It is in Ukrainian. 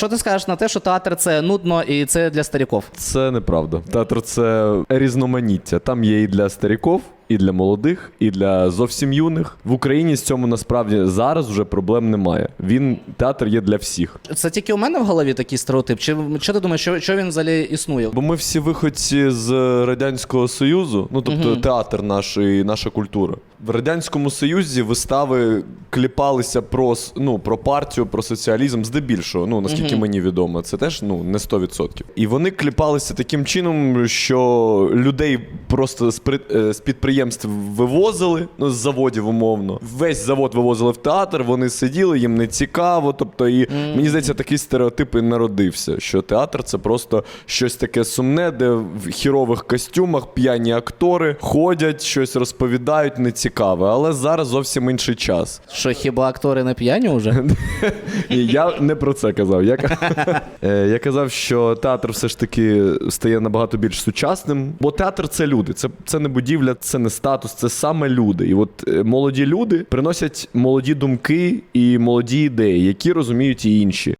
Що ти скажеш на те, що театр це нудно і це для старіков? Це неправда. Театр це різноманіття. Там є і для старіків, і для молодих, і для зовсім юних. В Україні з цьому насправді зараз вже проблем немає. Він театр є для всіх. Це тільки у мене в голові такий стереотип? Чи що ти думаєш, що, що він взагалі існує? Бо ми всі виходці з радянського союзу, ну тобто театр наш і наша культура. В радянському союзі вистави кліпалися про ну, про партію, про соціалізм, здебільшого. Ну наскільки мені відомо, це теж ну не 100%. І вони кліпалися таким чином, що людей просто з е, з підприємств вивозили, ну з заводів умовно. Весь завод вивозили в театр, вони сиділи, їм не цікаво. Тобто, і мені здається, такий стереотип і народився, що театр це просто щось таке сумне, де в хірових костюмах п'яні актори ходять, щось розповідають, нецікаве. Але зараз зовсім інший час. Що хіба актори не п'яні вже? Я не про це казав. Я, Е, я казав, що театр все ж таки стає набагато більш сучасним. Бо театр це люди, це не будівля, це не статус, це саме люди. І от е, молоді люди приносять молоді думки і молоді ідеї, які розуміють і інші.